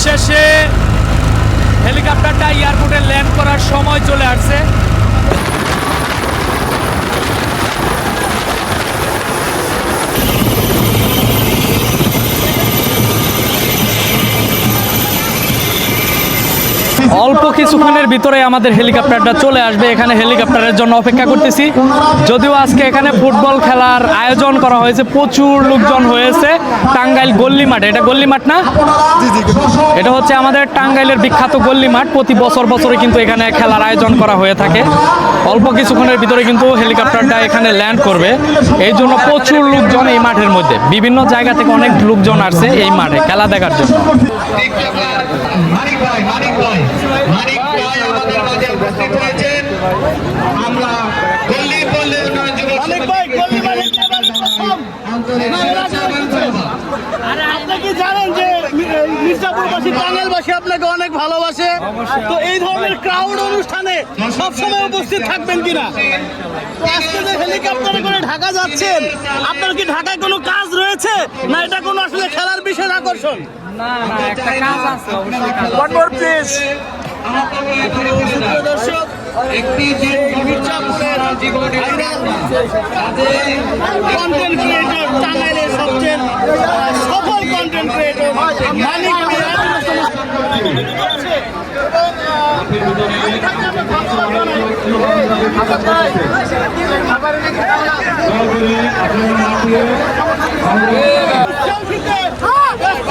অবশেষে হেলিকপ্টারটা এয়ারপোর্টে ল্যান্ড করার সময় চলে আসছে। অল্প কিছুক্ষণের ভিতরে আমাদের হেলিকপ্টারটা চলে আসবে। এখানে হেলিকপ্টারের জন্য অপেক্ষা করতেছি। যদিও আজকে এখানে ফুটবল খেলার আয়োজন করা হয়েছে, প্রচুর লোকজন হয়েছে টাঙ্গাইল গল্লি মাঠে। এটা গল্লি মাঠ না? এটা হচ্ছে আমাদের টাঙ্গাইলের বিখ্যাত গল্লি মাঠ। প্রতি বছর বছরে কিন্তু এখানে খেলার আয়োজন করা হয়ে থাকে। অল্প কিছুক্ষণের ভিতরে কিন্তু হেলিকপ্টারটা এখানে ল্যান্ড করবে। এই জন্য প্রচুর লোকজন এই মাঠের মধ্যে। বিভিন্ন জায়গা থেকে অনেক লোকজন আসছে এই মাঠে খেলা দেখার জন্য। মানিক ভাই মানিক ভাই মানিক ভাই আমাদের মাঝে উপস্থিত হয়েছেন আমরা গল্লি বললে উন্নয়ন যুবক অনেক ভাই গলি মানে আন্তরিক শুভেচ্ছা এবং ধন্যবাদ আরে আপনি কি জানেন যে মি- এই মির্জাপুরবাসী টাঙ্গাইলবাসী আপনাকে অনেক ভালোবাসে। তো এই ধরনের ক্রাউড অনুষ্ঠানে সবসময় উপস্থিত থাকবেন কিনা? তো আজকে যে হেলিকপ্টারে করে ঢাকা যাচ্ছেন আপনার কি ঢাকায় কোনো কাজ রয়েছে? না এটা কোনো আসলে খেলার বিশেষ আকর্ষণ? দর্শক একটি মির্জাপুরের কন্টেন্ট ক্রিয়েটর টাঙ্গাইলের সবচেয়ে আহ, সফল কন্টেন্ট ক্রিয়েটর মানিক মিয়া আছে। এবং, সেলফিতে ব্যস্ত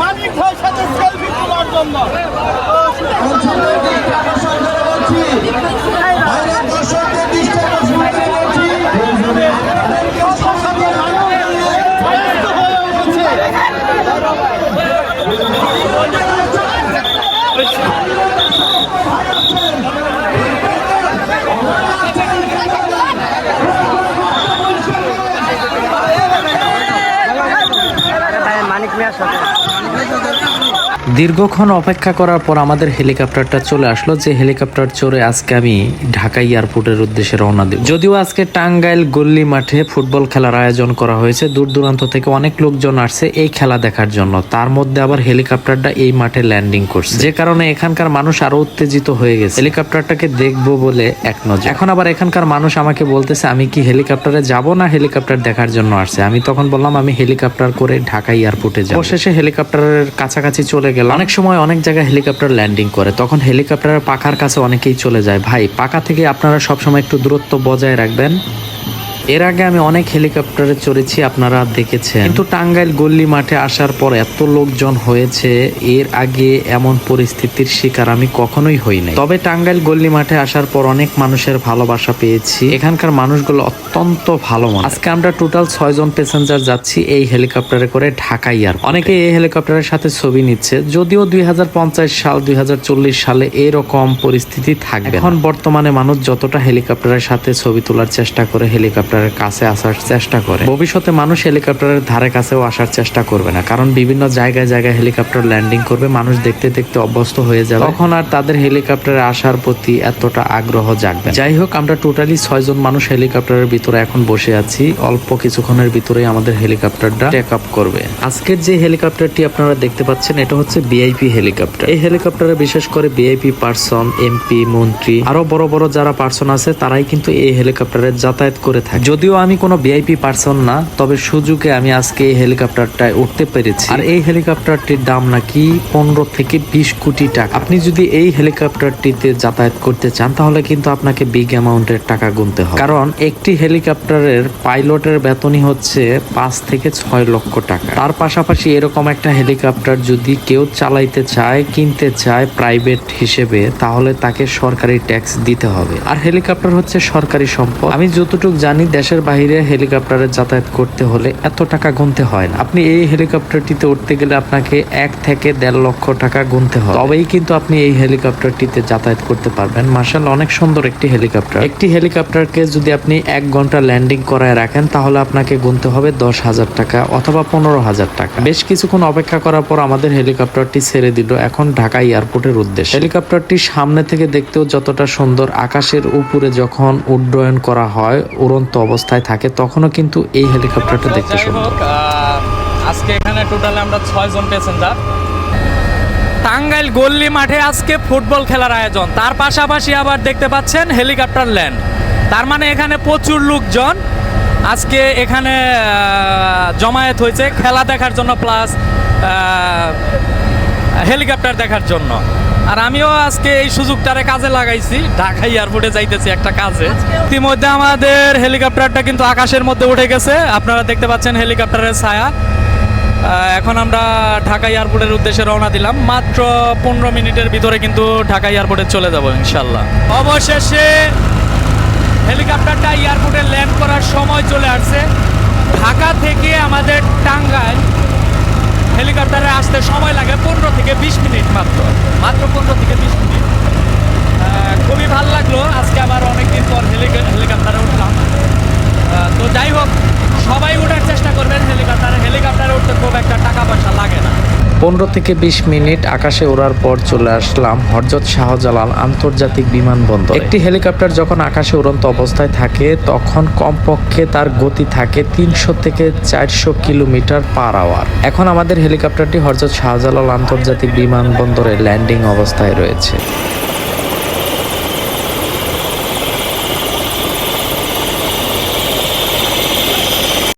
মানিক ভাইয়ের সাথে সেলফি তোলার জন্য। আপনি আসেন দীর্ঘক্ষণ অপেক্ষা করার পর আমাদের হেলিকপ্টারটা চলে আসলো, যে হেলিকপ্টার চড়ে আজকে আমি ঢাকা এয়ারপোর্টের উদ্দেশ্যে রওনা দেব। যদিও আজকে টাঙ্গাইল গল্লি মাঠে ফুটবল খেলার আয়োজন করা হয়েছে, দূর দূরান্ত থেকে অনেক লোকজন আসছে এই খেলা দেখার জন্য। তার মধ্যে আবার হেলিকপ্টারটা এই মাঠে ল্যান্ডিং করছে। যে কারণে এখানকার মানুষ আরও উত্তেজিত হয়ে গেছে। হেলিকপ্টারটাকে দেখব বলে এক নজর। এখন আবার এখানকার মানুষ আমাকে বলতেছে, আমি কি হেলিকপ্টারে যাব না হেলিকপ্টার দেখার জন্য আসছে? আমি তখন বললাম, আমি হেলিকপ্টার করে ঢাকা এয়ারপোর্টে যাব। অবশেষে হেলিকপ্টারের কাছাকাছি চলে গেল। অনেক সময় অনেক জায়গায় হেলিকপ্টার ল্যান্ডিং করে। তখন হেলিকপ্টারের পাখার কাছে অনেকেই চলে যায়। ভাই, পাখা থেকে আপনারা সবসময় একটু দূরত্ব বজায় রাখবেন। এর আগে আমি অনেক হেলিকপ্টারে চড়েছি, আপনারা দেখেছেন। কিন্তু টাঙ্গাইল গল্লি মাঠে আসার পর এত লোকজন হয়েছে, এর আগে এমন পরিস্থিতির শিকার আমি কখনোই হই নাই। তবে টাঙ্গাইল গল্লি মাঠে আসার পর অনেক মানুষের ভালোবাসা পেয়েছি। এখানকার মানুষগুলো অত্যন্ত ভালো মানুষ। আজকে আমরা টোটাল ছয় জন প্যাসেঞ্জার যাচ্ছি এই হেলিকপ্টারে করে ঢাকা ইয়ার অনেকে এই হেলিকপ্টারের সাথে ছবি নিচ্ছে, যদিও দুই হাজার পঞ্চাশ সাল, দুই হাজার চল্লিশ সালে এরকম পরিস্থিতি থাকবে এখন বর্তমানে মানুষ যতটা হেলিকপ্টারের সাথে ছবি তোলার চেষ্টা করে হেলিকপ্টারের কাছে আসার চেষ্টা করে। ভবিষ্যতে মানুষ হেলিকপ্টারের ধারে কাছেও আসার চেষ্টা করবে না, কারণ বিভিন্ন জায়গায় জায়গায় হেলিকপ্টার ল্যান্ডিং করবে, মানুষ দেখতে দেখতে অভ্যস্ত হয়ে যাবে। তখন আর তাদের হেলিকপ্টারে আসার প্রতি এতটা আগ্রহ জাগবে যাই হোক, আমরা টোটালি ছয়জন মানুষ হেলিকপ্টারের ভিতরে এখন বসে আছি। অল্প কিছুক্ষণের ভিতরেই আমাদের হেলিকপ্টারটা টেক আপ করবে। আজকের যে হেলিকপ্টারটি আপনারা দেখতে পাচ্ছেন, এটা হচ্ছে বিআইপি হেলিকপ্টার। এই হেলিকপ্টারে বিশেষ করে বিআইপি পার্সন এমপি মন্ত্রী, আরও বড় বড় যারা পার্সন আছে, তারাই কিন্তু এই হেলিকপ্টারে যাতায়াত করে থাকে। যদিও আমি কোনো ভিআইপি পার্সন না, তবে সুযোগে আমি আজকে এই হেলিকপ্টারটায় উঠতে পেরেছি। আর এই হেলিকপ্টারটির দাম নাকি পনেরো থেকে বিশ কোটি টাকা। আপনি যদি এই হেলিকপ্টারটিতে যাতায়াত করতে চান, তাহলে কিন্তু আপনাকে বিগ অ্যামাউন্টের টাকা গুনতে হবে। কারণ একটি হেলিকপ্টারের পাইলটের বেতনই হচ্ছে পাঁচ থেকে ছয় লক্ষ টাকা। তার পাশাপাশি এরকম একটা হেলিকপ্টার যদি কেউ চালাইতে চায়, কিনতে চায় প্রাইভেট হিসেবে, তাহলে তাকে সরকারি ট্যাক্স দিতে হবে। আর হেলিকপ্টার হচ্ছে সরকারি সম্পদ। আমি যতটুকু জানি দেশের বাইরে হেলিকপ্টারে যাতায়াত করতে হলে এত টাকা গুনতে হয় না। আপনি এই হেলিকপ্টারটিতে উঠতে গেলে আপনাকে এক থেকে দেড় লক্ষ টাকা গুনতে হবে। তবেই কিন্তু আপনি এই হেলিকপ্টারটিতে যাতায়াত করতে পারবেন। মার্শাল, অনেক সুন্দর একটি হেলিকপ্টার। একটি হেলিকপ্টারকে যদি আপনি এক ঘণ্টা ল্যান্ডিং করায় রাখেন, তাহলে আপনাকে গুনতে হবে দশ হাজার টাকা অথবা পনেরো হাজার টাকা। বেশ কিছুক্ষণ অপেক্ষা করার পর আমাদের হেলিকপ্টারটি ছেড়ে দিল এখন ঢাকা এয়ারপোর্টের উদ্দেশ্যে। হেলিকপ্টারটি সামনে থেকে দেখতেও যতটা সুন্দর, আকাশের উপরে যখন উড্ডয়ন করা হয়, উড়ন্ত অবস্থায় থাকে তখনও কিন্তু এই হেলিকপ্টারটা দেখতে সুন্দর। আজকে এখানে টোটাল আমরা ছয় জন প্যাসেঞ্জার টাঙ্গাইল গল্লি মাঠে আজকে ফুটবল খেলার আয়োজন। তার পাশাপাশি আবার দেখতে পাচ্ছেন হেলিকপ্টার ল্যান্ড। তার মানে এখানে প্রচুর লোকজন। আজকে এখানে জমায়েত হয়েছে। খেলা দেখার জন্য প্লাস হেলিকপ্টার দেখার জন্য। আর আমিও আজকে এই সুযোগটারে কাজে লাগাইছি। ঢাকা এয়ারপোর্টে যাইতেছি একটা কাজে। ইতিমধ্যে আমাদের হেলিকপ্টারটা কিন্তু আকাশের মধ্যে উঠে গেছে। আপনারা দেখতে পাচ্ছেন হেলিকপ্টারের ছায়া। এখন আমরা ঢাকা এয়ারপোর্টের উদ্দেশ্যে রওনা দিলাম। মাত্র পনেরো মিনিটের ভিতরে কিন্তু ঢাকা এয়ারপোর্টে চলে যাব ইনশাল্লাহ অবশেষে হেলিকপ্টারটা এয়ারপোর্টে ল্যান্ড করার সময় চলে আসছে। ঢাকা থেকে আমাদের টাঙ্গাইল হেলিকপ্টারে আসতে সময় লাগে পনেরো থেকে বিশ মিনিট মাত্র। মাত্র পনেরো থেকে বিশ মিনিট আহ, খুবই ভালো লাগল আজকে আবার অনেকদিন পর হেলিক- হেলিকপ্টারে উঠলাম আহ, তো যাই হোক সবাই ওঠার চেষ্টা করবেন হেলিকপ্টারে হেলিকপ্টারে উঠতে খুব একটা টাকা পয়সা লাগে না পনেরো থেকে বিশ মিনিট আকাশে ওড়ার পর চলে আসলাম হরজত শাহজালাল আন্তর্জাতিক বিমানবন্দর। একটি হেলিকপ্টার যখন আকাশে উড়ন্ত অবস্থায় থাকে, তখন কমপক্ষে তার গতি থাকে তিনশো থেকে চারশো কিলোমিটার পার আওয়ার। এখন আমাদের হেলিকপ্টারটি হরজত শাহজালাল আন্তর্জাতিক বিমানবন্দরে ল্যান্ডিং অবস্থায় রয়েছে।